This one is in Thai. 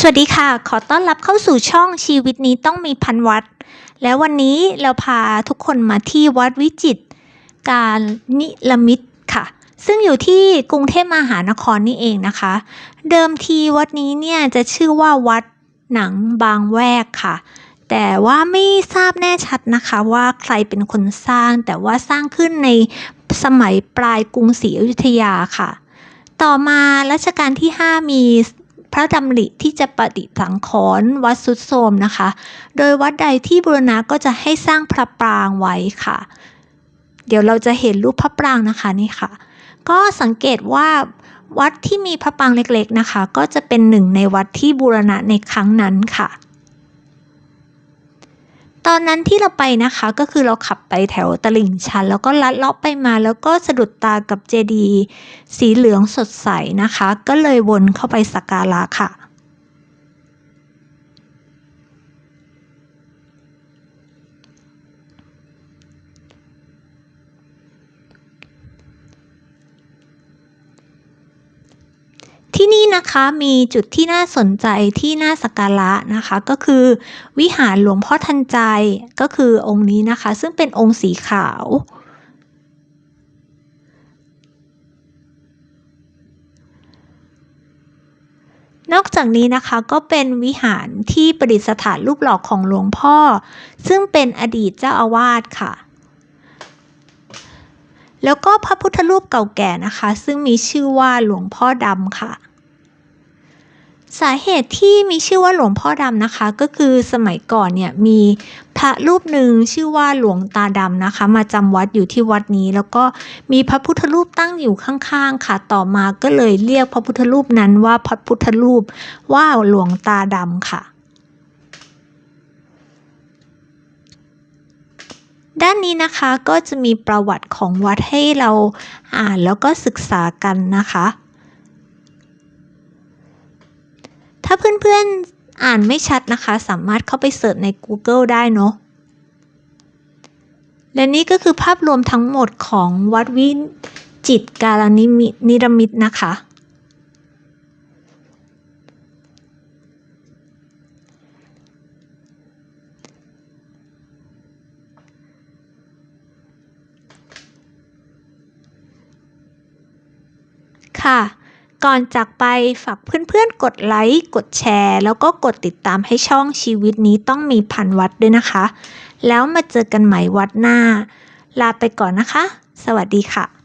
สวัสดีค่ะ ขอต้อนรับเข้าสู่ช่องชีวิตนี้ต้องมีพันวัด แล้ววันนี้เราพาทุกคนมาที่วัดวิจิตการนิลมิตค่ะ ซึ่งอยู่ที่กรุงเทพมหานครนี่เองนะคะ เดิมทีวัดนี้เนี่ยจะชื่อว่าวัดหนังบางแวกค่ะ แต่ว่าไม่ทราบแน่ชัดนะคะว่าใครเป็นคนสร้าง แต่ว่าสร้างขึ้นในสมัยปลายกรุงศรีอยุธยาค่ะ ต่อมารัชกาลที่ 5 มี พระดำริที่จะปฏิสังขรณ์วัดสุดโทรมนะคะ โดยวัดใดที่บูรณะก็จะให้สร้างพระปรางไว้ค่ะ เดี๋ยวเราจะเห็นรูปพระปรางนะคะนี่ค่ะ ก็สังเกตว่าวัดที่มีพระปรางเล็กๆนะคะ ก็จะเป็นหนึ่งในวัดที่บูรณะในครั้งนั้นค่ะ ตอนนั้นที่เราไปนะคะก็คือเราขับไปแถวตลิ่งชัน แล้วก็ลัดเลาะไปมาแล้วก็สะดุดตากับเจดี สีเหลืองสดใสนะคะ ก็เลยวนเข้าไปสักการะค่ะ ที่นี่นะคะมีจุดที่น่าสนใจที่น่าสักการะนะคะ ก็คือวิหารหลวงพ่อทันใจก็คือองค์นี้นะคะ ซึ่งเป็นองค์สีขาว นอกจากนี้นะคะก็เป็นวิหารที่ประดิษฐานรูปหล่อของหลวงพ่อ ซึ่งเป็นอดีตเจ้าอาวาสค่ะ แล้วก็พระพุทธรูปเก่าแก่นะคะ ซึ่งมีชื่อว่าหลวงพ่อดำค่ะ สาเหตุที่มีชื่อว่าหลวงพ่อดำนะคะ ก็คือสมัยก่อนเนี่ยมีพระรูปหนึ่งชื่อว่าหลวงตาดำนะคะ มาจำวัดอยู่ที่วัดนี้ แล้วก็มีพระพุทธรูปตั้งอยู่ข้างๆค่ะ ต่อมาก็เลยเรียกพระพุทธรูปนั้นว่าพระพุทธรูปว่าหลวงตาดำค่ะ ด้านนี้นะคะก็จะมีประวัติของวัดให้เราอ่านแล้วก็ศึกษากันนะคะ ถ้าเพื่อนๆอ่านไม่ชัดนะคะ สามารถเข้าไปเสิร์ชใน Google ได้เนาะและนี่ก็คือภาพรวมทั้งหมดของวัดวิจิตการนิมินิรมิตนะคะ ค่ะ ก่อนจากไปฝากเพื่อนๆ กดไลค์ กดแชร์ แล้วก็กดติดตามให้ช่องชีวิตนี้ต้องมีพันวัดด้วยนะคะ แล้วมาเจอกันใหม่วัดหน้า ลาไปก่อนนะคะ สวัสดีค่ะ